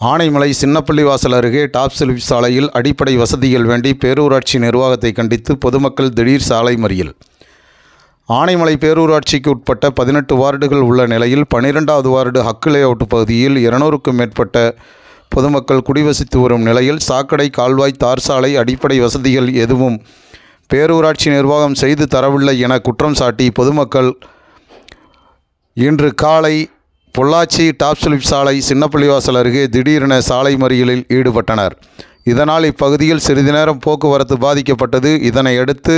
ஆனைமலை சின்னப்பள்ளிவாசல் அருகே top slip சாலையில் அடிப்படை வசதிகள் வேண்டி பேரூராட்சி நிர்வாகத்தை கண்டித்து பொதுமக்கள் திடீர் சாலை மறியல். ஆனைமலை பேரூராட்சிக்கு உட்பட்ட பதினெட்டு வார்டுகள் உள்ள நிலையில் பனிரெண்டாவது வார்டு ஹக்கு லேஅவுட் பகுதியில் இருநூறுக்கும் மேற்பட்ட பொதுமக்கள் குடிவசித்து வரும் நிலையில் சாக்கடை கால்வாய் தார் சாலை அடிப்படை வசதிகள் எதுவும் பேரூராட்சி நிர்வாகம் செய்து தரவில்லை என குற்றம் சாட்டி பொதுமக்கள் இன்று காலை பொள்ளாச்சி டாப் ஸ்லிப் சாலை சின்னப்பள்ளிவாசல் அருகே திடீரென சாலை மறியலில் ஈடுபட்டனர். இதனால் இப்பகுதியில் சிறிது நேரம் போக்குவரத்து பாதிக்கப்பட்டது. இதனை அடுத்து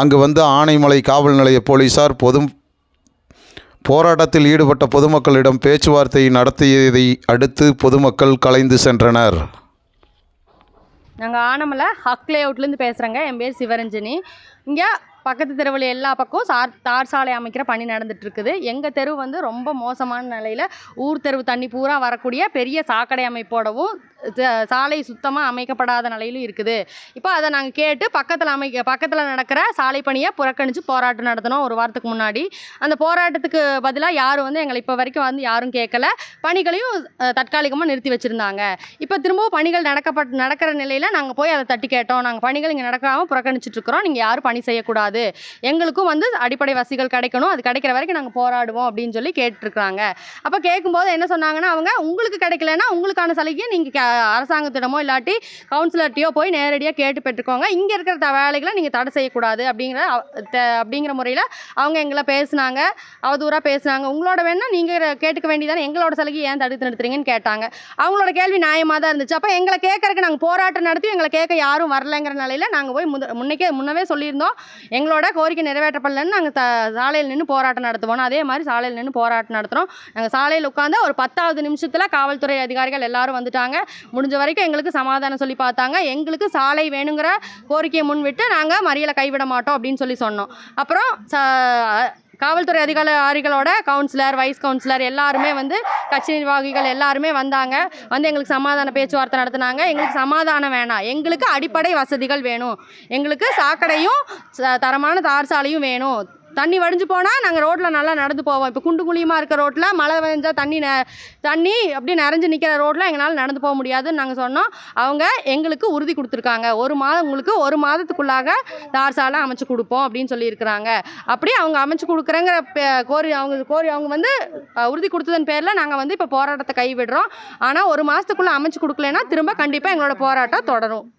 அங்கு வந்த ஆனைமலை காவல் நிலைய போலீசார் பொது போராட்டத்தில் ஈடுபட்ட பொதுமக்களிடம் பேச்சுவார்த்தை நடத்தியதை அடுத்து பொதுமக்கள் கலைந்து சென்றனர். நாங்கள் ஆனமலை ஹக் லேஅவுட்லேருந்து பேசுகிறேங்க என் பேர் சிவரஞ்சனி. இங்கே பக்கத்து தெருவில் எல்லா பக்கம் சார் தார் சாலை அமைக்கிற பணி நடந்துகிட்ருக்குது எங்கள் தெரு வந்து ரொம்ப மோசமான நிலையில் ஊர் தெருவு தண்ணி பூரா வரக்கூடிய பெரிய சாக்கடை அமைப்போடவும் ச- சாலை சுத்தமாக அமைக்கப்படாத நிலையிலும் இருக்குது. இப்போ அதை நாங்கள் கேட்டு பக்கத்தில் அமைக்க பக்கத்தில் நடக்கிற சாலை பணியை புறக்கணித்து போராட்டம் நடத்தினோம் ஒரு வாரத்துக்கு முன்னாடி. அந்த போராட்டத்துக்கு பதிலாக யாரும் வந்து எங்களை இப்போ வரைக்கும் வந்து யாரும் கேட்கல பணிகளையும் தற்காலிகமாக நிறுத்தி வச்சுருந்தாங்க. இப்போ திரும்பவும் பணிகள் நடக்கப்பட் நடக்கிற நிலையில் நாங்கள் போய் அதை தட்டி கேட்டோம். நாங்கள் பணிகள் இங்கே நடக்காமல் புறக்கணிச்சிட்ருக்குறோம் நீங்கள் யாரும் பணி செய்யக்கூடாது. எங்களுக்கும் வந்து அடிப்படை வசதிகள் கிடைக்கணும். அது கிடைக்கிற வரைக்கும் நாங்கள் போராடுவோம் அப்படின்னு சொல்லி கேட்டிருக்காங்க அப்போ கேட்கும்போது என்ன சொன்னாங்கன்னா அவங்க உங்களுக்கு கிடைக்கலன்னா உங்களுக்கான சலுகையை நீங்கள் அரசாங்கத்திடமோ இல்லாட்டி கவுன்சிலர்ட்டையோ போய் நேரடியாக கேட்டு பெற்றுக்கோங்க. இங்கே இருக்கிற த வேலைகளை நீங்கள் தடை செய்யக்கூடாது அப்படிங்கிற அப்படிங்கிற முறையில் அவங்க எங்களை பேசுனாங்க. அவதூறாக பேசுனாங்க. உங்களோட வேணால் நீங்கள் கேட்டுக்க வேண்டியதானே? எங்களோட சலுகை ஏன் தடுத்து நிறுத்துறீங்கன்னு கேட்டாங்க. அவங்களோட கேள்வி நியாயமாக தான் இருந்துச்சு. அப்போ எங்களை கேட்கறக்கு நாங்கள் போராட்டம் நடத்தி எங்களை கேட்க யாரும் வரலைங்கிற நிலையில் நாங்கள் போய் முத முன்னைக்கே முன்னவே சொல்லியிருந்தோம். எங்களோட கோரிக்கை நிறைவேற்றப்படலன்னு நாங்கள் த சாலையில் நின்று போராட்டம் நடத்துவோம் அதே மாதிரி சாலையில் நின்று போராட்டம் நடத்துகிறோம் நாங்கள் சாலையில் உட்காந்து ஒரு பத்தாவது நிமிஷத்தில் காவல்துறை அதிகாரிகள் எல்லாரும் வந்துட்டாங்க. முடிஞ்ச வரைக்கும் எங்களுக்கு சமாதானம் சொல்லி பார்த்தாங்க. எங்களுக்கு சாலை வேணுங்கிற கோரிக்கையை முன்விட்டு நாங்கள் மறியலை கைவிட மாட்டோம் அப்படின்னு சொல்லி சொன்னோம். அப்புறம் ச- காவல்துறை அதிகாரிகளோட கவுன்சிலர் வைஸ் கவுன்சிலர் எல்லாருமே வந்து கட்சி நிர்வாகிகள் எல்லாருமே வந்தாங்க. வந்து எங்களுக்கு சமாதான பேச்சுவார்த்தை நடத்தினாங்க. எங்களுக்கு சமாதானம் வேணாம். எங்களுக்கு அடிப்படை வசதிகள் வேணும். எங்களுக்கு சாக்கடையும் ச- தரமான தார் சாலையும் வேணும். தண்ணி வடிஞ்சு போனால் நாங்கள் ரோட்டில் நல்லா நடந்து போவோம். இப்போ குண்டு குழியுமா இருக்க ரோட்டில் மழை பெஞ்சால் தண்ணி ந தண்ணி அப்படி நிறைஞ்சு நிற்கிற ரோட்டில் எங்களால் நடந்து போக முடியாதுன்னு நாங்கள் சொன்னோம். அவங்க எங்களுக்கு உறுதி கொடுத்துருக்காங்க. ஒரு மாதம் உங்களுக்கு ஒரு மாதத்துக்குள்ளாக தார் சாலை அமைச்சு கொடுப்போம் அப்படின்னு சொல்லியிருக்கிறாங்க. அப்படி அவங்க அமைச்சு கொடுக்குறேங்கிற பே- கோரி அவங்க கோரி அவங்க வந்து உறுதி கொடுத்ததன் பேரில் நாங்கள் வந்து இப்போ போராட்டத்தை கைவிடுறோம். ஆனால் ஒரு மாதத்துக்குள்ளே அமைச்சு கொடுக்கலன்னா திரும்ப கண்டிப்பாக எங்களோட போராட்டம் தொடரும்.